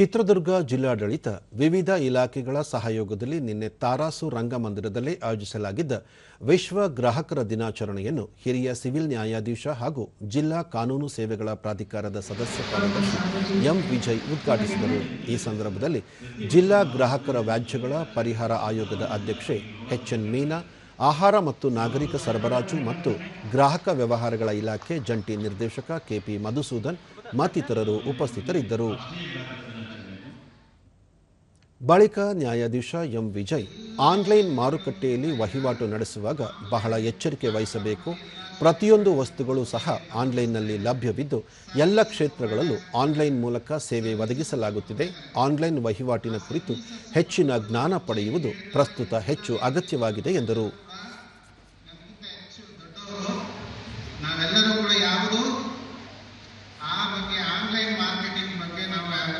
ಚಿತ್ರದುರ್ಗ ಜಿಲ್ಲಾಡಳಿತ ವಿವಿಧ ಇಲಾಖೆಗಳ ಸಹಯೋಗದಲ್ಲಿ ನಿನ್ನೆ ತಾರಾಸು ರಂಗಮಂದಿರದಲ್ಲಿ ಆಯೋಜಿಸಲಾಗಿದ್ದ ವಿಶ್ವ ಗ್ರಾಹಕರ ದಿನಾಚರಣೆಯನ್ನು ಹಿರಿಯ ಸಿವಿಲ್ ನ್ಯಾಯಾಧೀಶ ಹಾಗೂ ಜಿಲ್ಲಾ ಕಾನೂನು ಸೇವೆಗಳ ಪ್ರಾಧಿಕಾರದ ಸದಸ್ಯ ಕಾರ್ಯದರ್ಶಿ ಎಂ ವಿಜಯ್ ಉದ್ಘಾಟಿಸಿದರು. ಈ ಸಂದರ್ಭದಲ್ಲಿ ಜಿಲ್ಲಾ ಗ್ರಾಹಕರ ವ್ಯಾಜ್ಯಗಳ ಪರಿಹಾರ ಆಯೋಗದ ಅಧ್ಯಕ್ಷೆ ಎಚ್ ಎನ್ ಮೀನಾ, ಆಹಾರ ಮತ್ತು ನಾಗರಿಕ ಸರಬರಾಜು ಮತ್ತು ಗ್ರಾಹಕ ವ್ಯವಹಾರಗಳ ಇಲಾಖೆ ಜಂಟಿ ನಿರ್ದೇಶಕ ಕೆಪಿ ಮಧುಸೂದನ್ ಮತ್ತಿತರರು ಉಪಸ್ಥಿತರಿದ್ದರು. ಬಳಿಕ ನ್ಯಾಯಾಧೀಶ ಎಂ ವಿಜಯ್ ಆನ್ಲೈನ್ ಮಾರುಕಟ್ಟೆಯಲ್ಲಿ ವಹಿವಾಟು ನಡೆಸುವಾಗ ಬಹಳ ಎಚ್ಚರಿಕೆ ವಹಿಸಬೇಕು. ಪ್ರತಿಯೊಂದು ವಸ್ತುಗಳು ಸಹ ಆನ್ಲೈನ್ನಲ್ಲಿ ಲಭ್ಯವಿದ್ದು ಎಲ್ಲ ಕ್ಷೇತ್ರಗಳಲ್ಲೂ ಆನ್ಲೈನ್ ಮೂಲಕ ಸೇವೆ ಒದಗಿಸಲಾಗುತ್ತಿದೆ. ಆನ್ಲೈನ್ ವಹಿವಾಟಿನ ಕುರಿತು ಹೆಚ್ಚಿನ ಜ್ಞಾನ ಪಡೆಯುವುದು ಪ್ರಸ್ತುತ ಹೆಚ್ಚು ಅಗತ್ಯವಾಗಿದೆ ಎಂದರು.